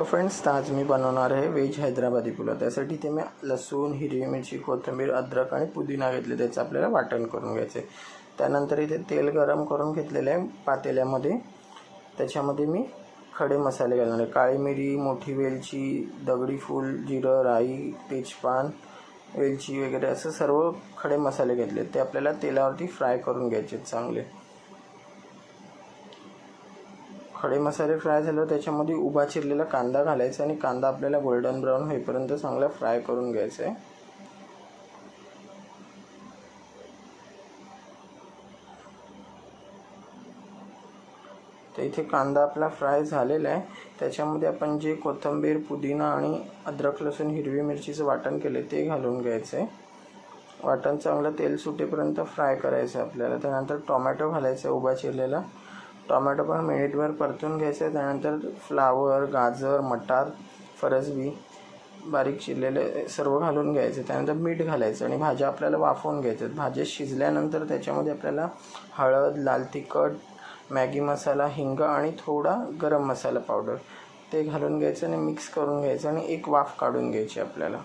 तो फ्रेंड्स आज मी बनवणार आहे व्हेज हैदराबादी पुलाव. त्यासाठी ते मी लसूण हिरवी मिरची कोथिंबीर अद्रक आणि पुदिना घेतले त्याचं आपल्याला वाटण करून घ्यायचं आहे त्यानंतर इथे तेल गरम करून घेतलेलं आहे पातेल्यामध्ये. त्याच्यामध्ये मी खडे मसाले घालणार आहे. काळी मिरी मोठी वेलची दगडी फूल जिरं राई तेजपान वेलची वगैरे असं सर्व खडे मसाले घेतले ते आपल्याला तेलावरती फ्राय करून घ्यायचे आहेत चांगले. खडे मसाले फ्राय झाल्यावर त्याच्यामध्ये उभा चिरलेला कांदा घालायचा आणि कांदा आपल्याला गोल्डन ब्राऊन होईपर्यंत चांगला फ्राय करून घ्यायचा आहे. तर इथे कांदा आपला फ्राय झालेला आहे. त्याच्यामध्ये आपण जे कोथिंबीर पुदिना आणि अद्रक लसूण हिरवी मिरचीचं वाटण केले ते घालून घ्यायचं आहे. वाटण चांगलं तेल सुटेपर्यंत फ्राय करायचं आहे आपल्याला. त्यानंतर टोमॅटो घालायचं आहे उभा चिरलेला. टोमॅटो पण मिनिटभर परतून घ्यायचं. त्यानंतर फ्लावर गाजर मटार फरसबी बारीक चिरलेले सर्व घालून घ्यायचे. त्यानंतर मीठ घालायचं आणि भाज्या आपल्याला वाफवून घ्यायच्या भाज्या शिजल्यानंतर त्याच्यामध्ये आपल्याला हळद लाल तिखट मॅगी मसाला हिंग आणि थोडा गरम मसाला पावडर ते घालून घ्यायचं आणि मिक्स करून घ्यायचं आणि एक वाफ काढून घ्यायची आपल्याला.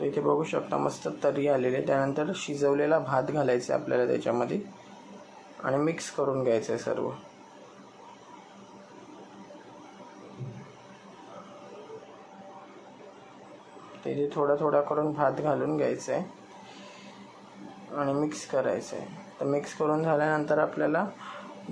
इथे बघू शकता मस्त तरी आलेले त्यानंतर शिजवलेला भात घालायचा आपल्याला त्याच्यामध्ये. आणि मिक्स करून घ्यायचं आहे सर्व. त्याचे थोडा थोडा करून भात घालून घ्यायचं आहे. आणि मिक्स करायचं आहे. तर मिक्स करून झाल्यानंतर आपल्याला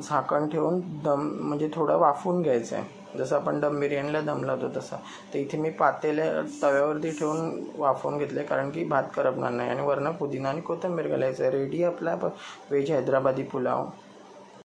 झाकण ठेवून दम म्हणजे थोडं वाफवून घ्यायचं आहे. जसं आपण दम बिर्याणीला दम लावतो तसा. तर इथे मी पातेल्या तव्यावरती ठेवून वाफवून घेतले कारण की भात करपणार नाही. आणि वरनं पुदिना आणि कोथिंबीर घालायचं. आहे रेडी आपला व्हेज हैदराबादी पुलाव.